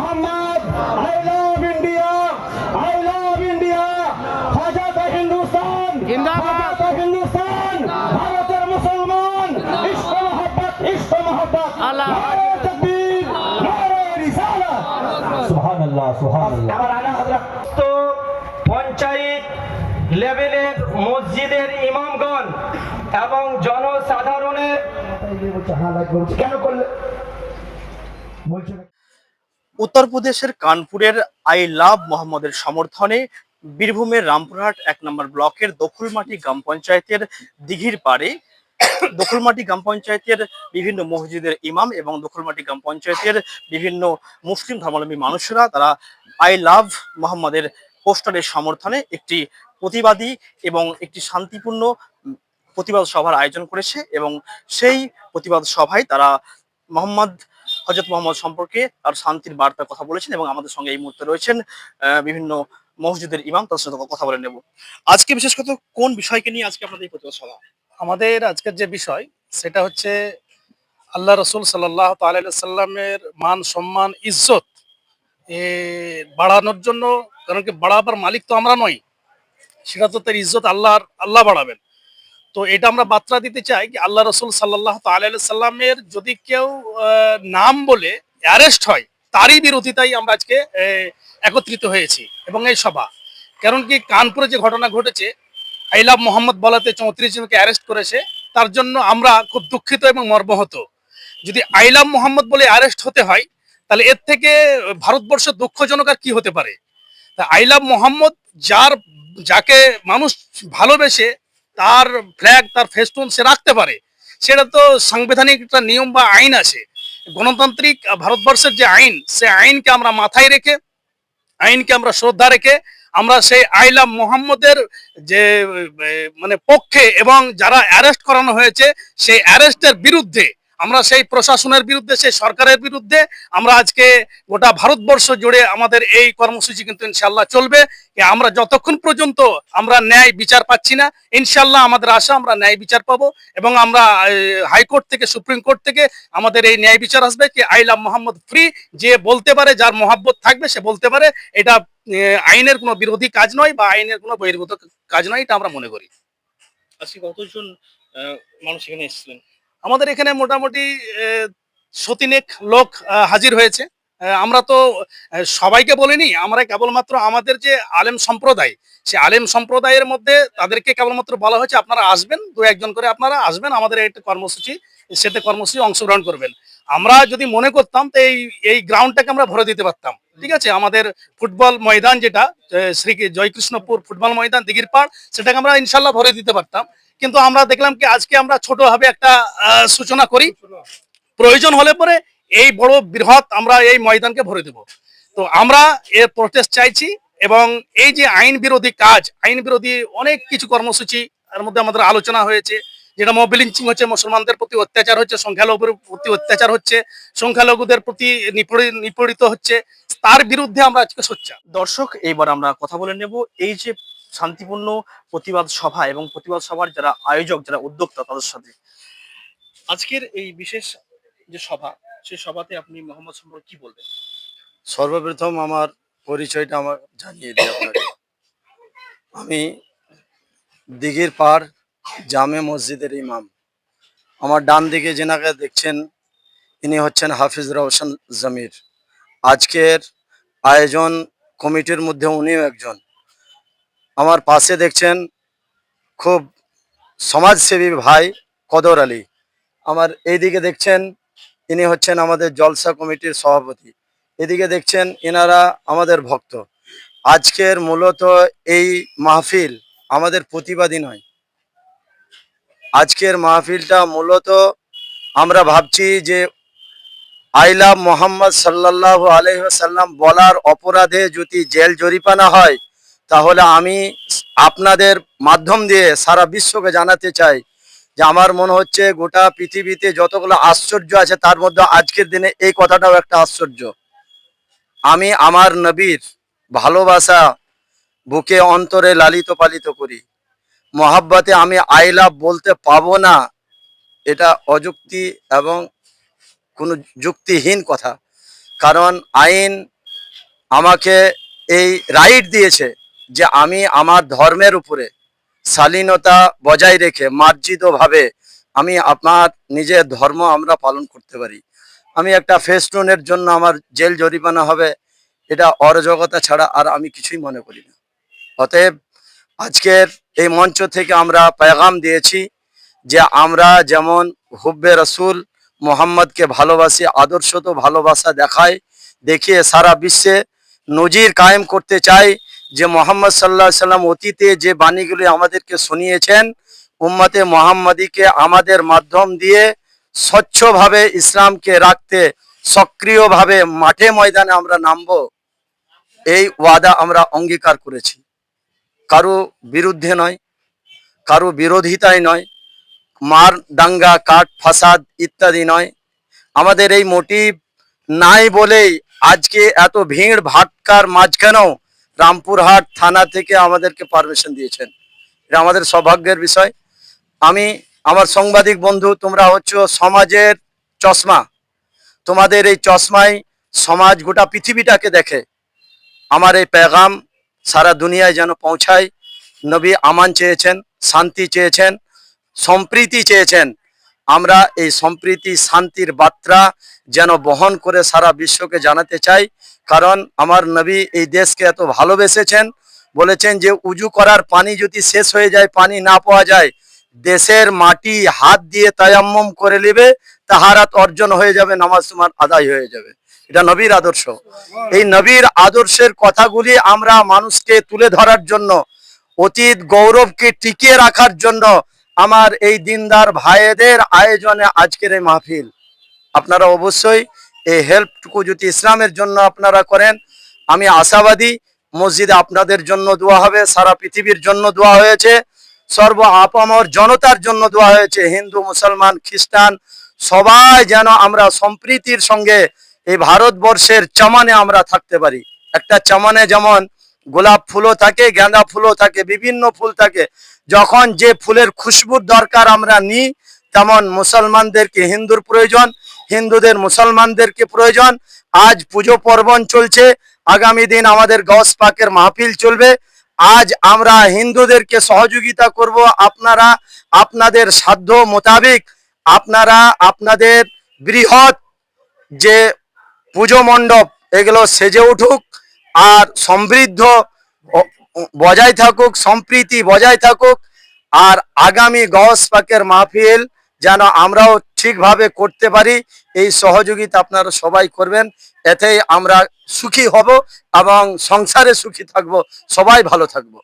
Mohammad I love India I love India হাজাত Hindustan. Hindustan. ভারতের মুসলমান। ইস্ক মোহাম্মত ইস্ক মোহাম্মত আল্লাহ। পঞ্চায়েত লেভেলের মসজিদের ইমামগণ এবং জনসাধারণের কেন করলে? বলছে উত্তরপ্রদেশের কানপুরের আই লাভ মোহাম্মদের সমর্থনে বীরভূমের রামপুরহাট এক নম্বর ব্লকের দখলমাটি গ্রাম পঞ্চায়েতের দিঘির পাড়ে দখলমাটি গ্রাম পঞ্চায়েতের বিভিন্ন মসজিদের ইমাম এবং দখলমাটি গ্রাম পঞ্চায়েতের বিভিন্ন মুসলিম ধর্মাবলম্বী মানুষরা তারা আই লাভ মোহাম্মদের পোস্টারের সমর্থনে একটি প্রতিবাদী এবং একটি শান্তিপূর্ণ প্রতিবাদ সভার আয়োজন করেছে এবং সেই প্রতিবাদ সভায় তারা মোহাম্মদ হজরত মোহাম্মদ সম্পর্কে আর শান্তির বার্তার কথা বলেছেন এবং আমাদের সঙ্গে এই মুহূর্তে রয়েছেন বিভিন্ন মসজিদের ইমাম, তার সাথে কথা বলে নেব। আজকে বিশেষ করে কোন বিষয়কে নিয়ে আজকে আপনাদের প্রতিবাদ সভা? আমাদের আজকের যে বিষয়, সেটা হচ্ছে আল্লাহ রসুল সাল্লাহ সাল্লামের মান, সম্মান, ইজ্জত, এ বাড়ানোর জন্য, কারণ কি বাড়াবার মালিক তো আমরা নই। সেটা তো তার ইজ্জত আল্লাহর, আল্লাহ বাড়াবেন। তো এটা আমরা বার্তা দিতে চাই কি আল্লাহ রসুল সাল্লাহ সাল্লামের যদি কেউ নাম বলে অ্যারেস্ট হয়, তারই বিরোধিতাই আমরা আজকে একত্রিত হয়েছি এবং এই সভা। কারণ কি কানপুরে যে ঘটনা ঘটেছে আইলাভ মোহাম্মদ বলাতে চৌত্রিশ জনকে অ্যারেস্ট করেছে, তার জন্য আমরা খুব দুঃখিত এবং মর্মহত। যদি আইলাম মোহাম্মদ বলে অ্যারেস্ট হতে হয়, তাহলে এর থেকে ভারতবর্ষ দুঃখজনক আর কি হতে পারে? তা আইলাভ মোহাম্মদ যার, যাকে মানুষ ভালোবেসে তার ফ্ল্যাগ তার ফেস্টুন সে রাখতে পারে। সেটা তো সাংবিধানিক একটা নিয়ম বা আইন আছে। গণতান্ত্রিক ভারতবর্ষের যে আইন, সে আইনকে আমরা মাথায় রেখে, আইনকে আমরা শ্রদ্ধা রেখে, আমরা সেই আইলা মোহাম্মদের যে মানে পক্ষে এবং যারা অ্যারেস্ট করানো হয়েছে, সেই অ্যারেস্টের বিরুদ্ধে আমরা সেই প্রশাসনের বিরুদ্ধে, সেই সরকারের বিরুদ্ধে আমরা আজকে গোটা ভারতবর্ষ জুড়ে আমাদের এই কর্মসূচি কিন্তু ইনশাল্লাহ চলবে। আমরা যতক্ষণ পর্যন্ত আমরা ন্যায় বিচার পাচ্ছি না ইনশাল্লাহ আমাদের আশা আমরা ন্যায় বিচার পাবো এবং আমরা হাইকোর্ট থেকে, সুপ্রিম কোর্ট থেকে আমাদের এই ন্যায় বিচার আসবে কি আইলাম মোহাম্মদ ফ্রি, যে বলতে পারে, যার মহাব্বত থাকবে সে বলতে পারে। এটা আইনের কোনো বিরোধী কাজ নয় বা আইনের কোনো বহির্ভূত কাজ নয়, এটা আমরা মনে করি। আজকে কতজন মানুষ এখানে এসেছিলেন? আমাদের এখানে মোটামুটি সতিনেক লোক হাজির হয়েছে। আমরা তো সবাইকে বলিনি, আমরা কেবলমাত্র আমাদের যে আলেম সম্প্রদায়, সে আলেম সম্প্রদায়ের মধ্যে তাদেরকে কেবলমাত্র বলা হয়েছে, আপনারা আসবেন, দু একজন করে আপনারা আসবেন, আমাদের একটা কর্মসূচি সেতে কর্মসূচি অংশগ্রহণ করবেন। আমরা যদি মনে করতাম তো এই এই গ্রাউন্ডটাকে আমরা ভরে দিতে পারতাম, ঠিক আছে? আমাদের ফুটবল ময়দান যেটা শ্রী জয়কৃষ্ণপুর ফুটবল ময়দান, দিঘির পাড়, সেটাকে আমরা ইনশাল্লাহ ভরে দিতে পারতাম। কিন্তু আমরা দেখলাম কি আজকে আমরা ছোটভাবে একটা সূচনা করি। প্রয়োজন হলে পরে এই বড় বৃহৎ আমরা এই ময়দানকে ভরে দেব। তো আমরা এর প্রটেস্ট চাইছি এবং এই যে আইন বিরোধী কাজ, আইন বিরোধী অনেক কিছু কর্মসূচি এর মধ্যে আমাদের আলোচনা হয়েছে। যেটা মব লিঞ্চিং হচ্ছে, মুসলমানদের প্রতি অত্যাচার হচ্ছে সংখ্যালঘুর প্রতি অত্যাচার হচ্ছে, সংখ্যালঘুদের প্রতি নিপীড়ি- নিপীড়িত হচ্ছে। তার বিরুদ্ধে আমরা আজকে সোচ্চার। দর্শক, এইবার আমরা কথা বলে নেব। এই যে শান্তিপূর্ণ প্রতিবাদ সভা এবং প্রতিবাদ সভার যারা আয়োজক, যারা উদ্যোক্তা, তাদের সাথে। আজকের এই বিশেষ যে সভা, সেই সভাতে আপনি মোহাম্মদ সম্পর্কে কি বলবেন? সর্বপ্রথম আমার পরিচয়টা আমার জানিয়ে দিই আপনাকে। আমি দিঘির পাড় জামে মসজিদের ইমাম। আমার ডান দিকে যেনাকে দেখছেন, ইনি হচ্ছেন হাফিজ রওশন জমির। আজকের আয়োজন কমিটির মধ্যে উনিও একজন। আমার পাশে দেখছেন খুব সমাজসেবী ভাই কদর আলী। আমার এইদিকে দেখছেন ইনি হচ্ছেন আমাদের জলসা কমিটির সভাপতি। এদিকে দেখছেন এনারা আমাদের ভক্ত। আজকের মূলত এই মাহফিল আমাদের প্রতিবাদী নয়। আজকের মাহফিলটা মূলত আমরা ভাবছি যে আইলা মোহাম্মদ সাল্লাল্লাহু আলাইহি সাল্লাম বলার অপরাধে যদি জেল জরিপানা হয়, তাহলে আমি আপনাদের মাধ্যম দিয়ে সারা বিশ্বকে জানাতে চাই যে আমার মনে হচ্ছে গোটা পৃথিবীতে যতগুলো আশ্চর্য আছে, তার মধ্যে আজকের দিনে এই কথাটাও একটা আশ্চর্য। আমি আমার নবীর ভালোবাসা বুকে অন্তরে লালিত পালিত করি। মহাব্বতে আমি আইলা বলতে পাবো না, এটা অযুক্তি এবং কোনো যুক্তিহীন কথা। কারণ আইন আমাকে এই রাইট দিয়েছে যে আমি আমার ধর্মের উপরে শালীনতা বজায় রেখে মার্জিতভাবে আমি আপনার নিজের ধর্ম আমরা পালন করতে পারি। আমি একটা ফেস্টুনের জন্য আমার জেল জরিমানা হবে, এটা অরাজকতা ছাড়া আর আমি কিছুই মনে করি না। অতএব আজকের এই মঞ্চ থেকে আমরা পেগাম দিয়েছি যে আমরা যেমন হুব্বে রসুল মোহাম্মদকে ভালোবাসি, আদর্শ তো ভালোবাসা দেখায়, দেখিয়ে সারা বিশ্বে নজির কায়েম করতে চাই যে মোহাম্মদ সাল্লাহ সাল্লাম অতীতে যে বাণীগুলি আমাদেরকে শুনিয়েছেন, উম্মতে মোহাম্মদীকে আমাদের মাধ্যম দিয়ে স্বচ্ছভাবে ইসলামকে রাখতে সক্রিয়ভাবে মাঠে ময়দানে আমরা নামবো, এই ওয়াদা আমরা অঙ্গীকার করেছি। কারও বিরুদ্ধে নয়, কারও বিরোধিতায় নয়, মার, দাঙ্গা, কাঠ, ফাসাদ ইত্যাদি নয়। আমাদের এই মোটিভ নাই বলেই আজকে এত ভিড় ভাটকার মাঝখানেও রামপুরহাট থানা থেকে আমাদেরকে পারমিশন দিয়েছেন। এটা আমাদের সৌভাগ্যের বিষয়। আমি আমার সাংবাদিক বন্ধু, তোমরা হচ্ছ সমাজের চশমা। তোমাদের এই চশমায় সমাজ গোটা পৃথিবীটাকে দেখে। আমার এই পেগাম সারা দুনিয়ায় যেন পৌঁছায়। নবী আমান চেয়েছেন, শান্তি চেয়েছেন, সম্প্রীতি চেয়েছেন। আমরা এই সম্প্রীতি, শান্তির বার্তা যেন বহন করে সারা বিশ্বকে জানাতে চাই। কারণ আমার নবী এই দেশকে এত ভালোবেসেছেন, বলেছেন যে উজু করার পানি যদি শেষ হয়ে যায়, পানি না পাওয়া যায়, দেশের মাটি হাত দিয়ে তায়াম্মম করে নেবে, তাহারাত অর্জন হয়ে যাবে, নামাজ তোমার আদায় হয়ে যাবে। এটা নবীর আদর্শ। এই নবীর আদর্শের কথাগুলি আমরা মানুষকে তুলে ধরার জন্য, অতীত গৌরবকে টিকিয়ে রাখার জন্য আমার এই দিনদার ভাইদের আয়োজনে আজকের এই মাহফিল। আপনারা অবশ্যই এই হেল্পটুকু যদি ইসলামের জন্য আপনারা করেন, আমি আশাবাদী মসজিদে আপনাদের জন্য দোয়া হবে, সারা পৃথিবীর জন্য দোয়া হয়েছে, সর্ব আপামর জনতার জন্য দোয়া হয়েছে, হিন্দু, মুসলমান, খ্রিস্টান, সবাই যেন আমরা সম্প্রীতির সঙ্গে এই ভারতবর্ষের চমানে আমরা থাকতে পারি। একটা চমানে যেমন গোলাপ ফুলও থাকে, গাঁদা ফুলও থাকে, বিভিন্ন ফুল থাকে, যখন যে ফুলের খুশবুর দরকার আমরা নিই, তেমন মুসলমানদেরকে হিন্দুর প্রয়োজন হিন্দুদের, মুসলমানদেরকে প্রয়োজন। আজ পুজো পার্বণ চলছে। আগামী দিন আমাদের গস পাকের মাহফিল চলবে। আজ আমরা হিন্দুদেরকে সহযোগিতা করব আপনারা আপনাদের সাধ্য মোতাবেক। আপনারা আপনাদের বৃহৎ যে পুজো মণ্ডপ, এগুলো সেজে উঠুক আর সমৃদ্ধ বজায় থাকুক, সম্প্রীতি বজায় থাকুক। আর আগামী গস পাকের মাহফিল যেন আমরাও ঠিকভাবে করতে পারি। এই সহযোগিতা আপনারা সবাই করবেন। এতেই আমরা সুখী হব এবং সংসারে সুখী থাকব। সবাই ভালো থাকব।